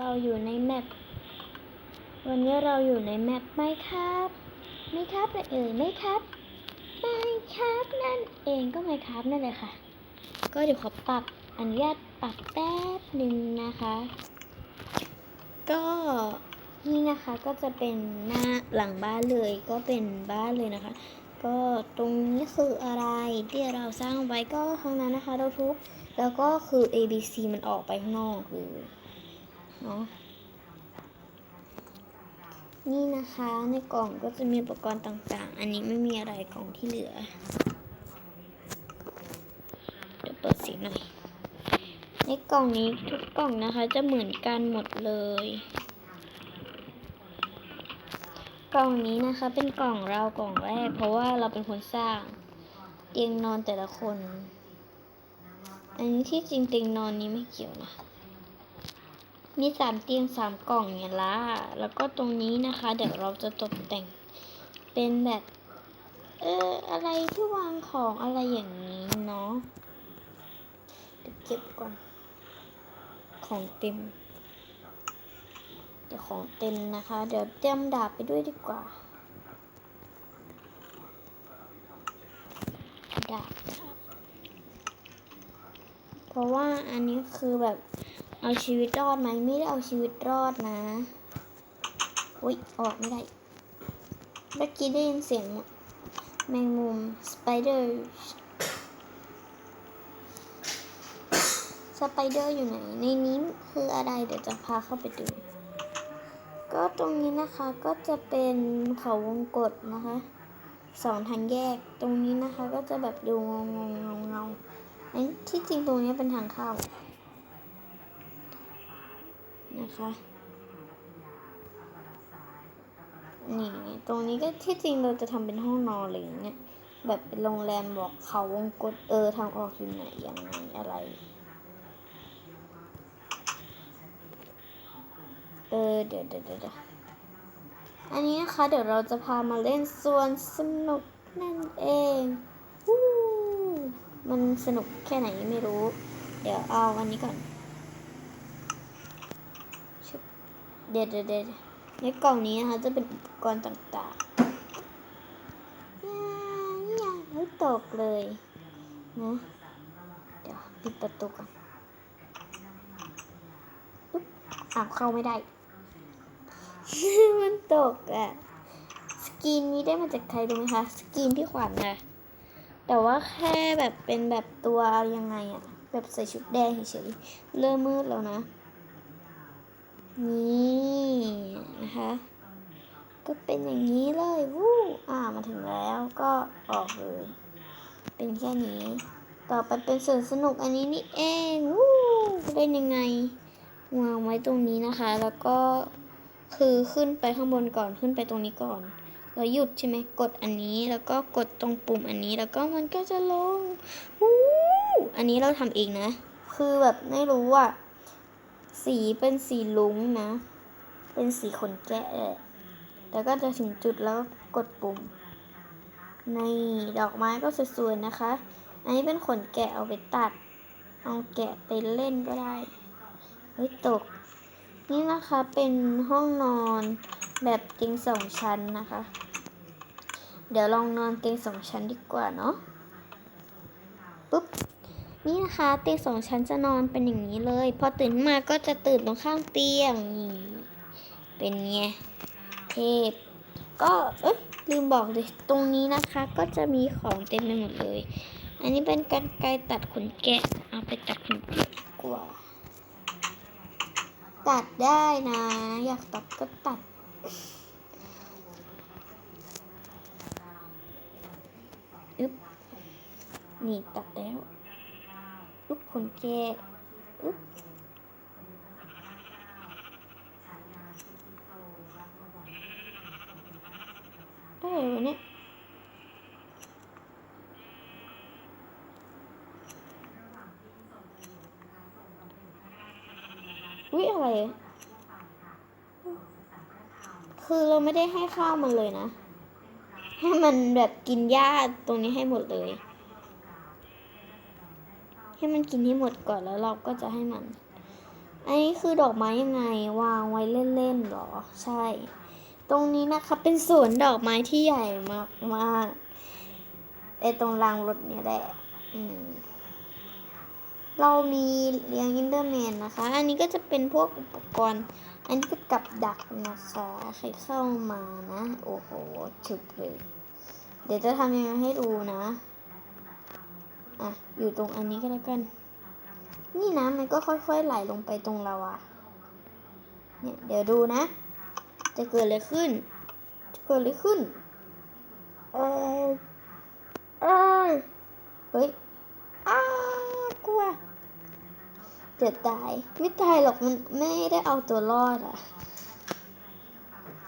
เราอยู่ในแมปวันนี้เราอยู่ในแมปไม่ครับ ไม่ครับเอ่ยไม่ครับไม่ครับนั่นเองก็ไม่ครับนั่นเลยค่ะ ก็เดี๋ยวขอปรับอนุญาตปรับแป๊บหนึ่งนะคะ ก็นี่นะคะก็จะเป็นหน้าหลังบ้านเลยก็เป็นบ้านเลยนะคะ ก็ตรงนี้คืออะไรที่เราสร้างไว้ก็ห้องนั้นนะคะเราทุบแล้วก็คือ A B C มันออกไปข้างนอกคือ เนาะนี่นะคะในกล่องก็จะมีอุปกรณ์ต่างๆ อันนี้ไม่มีอะไรกล่องที่เหลือเดี๋ยวเปิดสีหน่อย ในกล่องนี้ทุกกล่องนะคะ จะเหมือนกันหมดเลย กล่องนี้นะคะเป็นกล่องเรากล่องแรก เพราะว่าเราเป็นคนสร้างเตียงนอนแต่ละคน อันนี้ที่จริงเตียงนอนนี้ไม่เกี่ยวนะ มีสามเตียงสามกล่องเนี่ยละ แล้วก็ตรงนี้นะคะ เดี๋ยวเราจะตกแต่งเป็นแบบ เอออะไรที่วางของอะไรอย่างนี้เนาะเดี๋ยวเก็บก่อน ของเต็ม เดี๋ยวของเต็มนะคะ เดี๋ยวเตรียมดาบไปด้วยดีกว่า ดาบดาบเพราะว่าอันนี้คือแบบ เอาชีวิตรอดไหมไม่ได้เอาชีวิตรอดนะอุ้ยออกไม่ได้เมื่อกี้ได้ยินเสียงแมงมุมสไปเดอร์สไปเดอร์อยู่ไหน ในนี้คืออะไรเดี๋ยวจะพาเข้าไปดู ก็ตรงนี้นะคะก็จะเป็นเขาวงกตนะคะสองทางแยกตรงนี้นะคะก็จะแบบดูงงงเงาเงาอันที่จริงตรงนี้เป็นทางเข้า นะคะ นี่ตรงนี้ก็ที่จริงเราจะทำเป็นห้องนอนอะไรอย่างเงี้ย แบบเป็นโรงแรมบอกเขาวงกตเออทางออกอยู่ไหนยังไงอะไรเออเดี๋ยวเดี๋ยวเดี๋ยวอันนี้นะคะ เดี๋ยวเราจะพามาเล่นส่วนสนุกนั่นเองวู้มันสนุกแค่ไหนไม่รู้ เดี๋ยวเอาอันนี้ก่อนชุบ เดี๋ยวเดี๋ยวเดี๋ยวในกล่องนี้นะคะจะเป็นอุปกรณ์ต่างๆอย่าอย่าไม่ตกเลยนะเดี๋ยวปิดประตูก่อนอุ๊บอ้าวเข้าไม่ได้ มันตกอะสกรีนนี้ได้มาจากใครรู้ไหมคะ สกรีนพี่ขวัญนะแต่ว่าแค่แบบเป็นแบบตัวยังไงอะแบบใส่ชุดแดงเฉยๆเริ่มมืดแล้วนะ นี่นะคะ ก็เป็นอย่างนี้เลยวู้อ่ามาถึงแล้วก็ออกเลย เป็นแค่นี้ ต่อไปเป็นส่วนสนุกอันนี้นี่เองวู้เป็นยังไงวางไว้ตรงนี้นะคะ แล้วก็คือขึ้นไปข้างบนก่อนขึ้นไปตรงนี้ก่อนแล้วหยุดใช่ไหมกดอันนี้แล้วก็กดตรงปุ่มอันนี้แล้วก็มันก็จะลงวู้อันนี้เราทำเองนะ คือแบบไม่รู้อะ สีเป็นสีลุ้งนะ เป็นสีขนแกะแหละแล้วก็จะถึงจุดแล้วกดปุ่ม ในดอกไม้ก็สวยๆนะคะ อันนี้เป็นขนแกะเอาไปตัด เอาแกะไปเล่นก็ได้ เฮ้ยตก นี่นะคะเป็นห้องนอนแบบเตียงสองชั้นนะคะ เดี๋ยวลองนอนเตียงสองชั้นดีกว่าเนาะปุ๊บ นี่นะคะเตียงสองชั้นจะนอนเป็นอย่างนี้เลย พอตื่นมาก็จะตื่นตรงข้างเตียงนี่เป็นไงเทพ ก็เอ๊ะลืมบอกเลยตรงนี้นะคะ ก็จะมีของเต็มไปหมดเลย อันนี้เป็นกรรไกรตัดขนแกะ เอาไปตัดขนแกะกว่า ตัดได้นะ อยากตัดก็ตัดอึ๊บนี่ตัดแล้ว ขนแกะอึ๊บได้เลยวะเนี่ยอุ๊ยอะไร คือเราไม่ได้ให้ข้าวมันเลยนะ ให้มันแบบกินหญ้าตรงนี้ให้หมดเลย ให้มันกินให้หมดก่อนแล้วเราก็จะให้มัน อันนี้คือดอกไม้ยังไงวางไว้เล่นๆหรอ ใช่ ตรงนี้นะคะเป็นสวนดอกไม้ที่ใหญ่มากๆไอตรงรางรถเนี่ยแหละอืมเรามีเลี้ยงอินเดอร์แมนนะคะ อันนี้ก็จะเป็นพวกอุปกรณ์ อันนี้ก็กับดักนะคะ ใครเข้ามานะ โอ้โหฉุบเลย เดี๋ยวจะทำยังไงให้ดูนะ อะ อยู่ตรงอันนี้ก็แล้วกัน นี่นะมันก็ค่อยๆไหลลงไปตรงเราอะเนี่ยเดี๋ยวดูนะ จะเกิดอะไรขึ้น จะเกิดอะไรขึ้น เออเอยเฮ้ยอ้ากลัวเดี๋ยวตาย ไม่ตายหรอกมันไม่ได้เอาตัวรอดอะ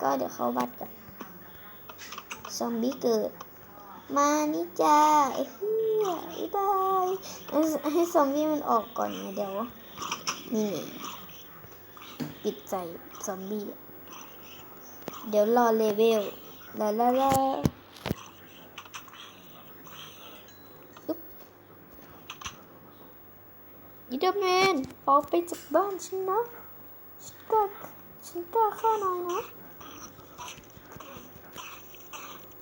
ก็เดี๋ยวเข้าบัตรกัน ซอมบี้เกิด มานี่จ้าไอ้ เหี้ยบ๊ายบายให้ซอมบี้มันออกก่อนไงเดี๋ยว นี่ปิดใจซอมบี้ เดี๋ยวรอเลเวลลาลาลาอิเดอร์แมนออกไปจากบ้านฉันนะ ฉันกล้าฉันกล้าฆ่านายนะ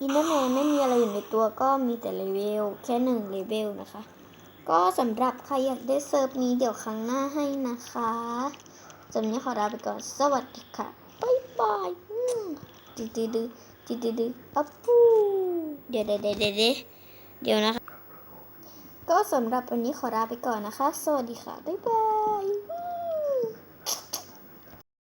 อินเดอร์แมนไม่มีอะไรอยู่ในตัวก็มีแต่เลเวลแค่หนึ่งเลเวลนะคะ ก็สำหรับใครอยากได้เซิร์ฟนี้เดี๋ยวครั้งหน้าให้นะคะจำนี้ขอลาไปก่อน สวัสดีค่ะบ๊ายบายดืดดืดดืดดืดอัปปูเดี๋ยวเดี๋ยวเดี๋ยวเดี๋ยวเดี๋ยวนะคะ ก็สำหรับวันนี้ขอลาไปก่อนนะคะ สวัสดีค่ะบ๊ายบาย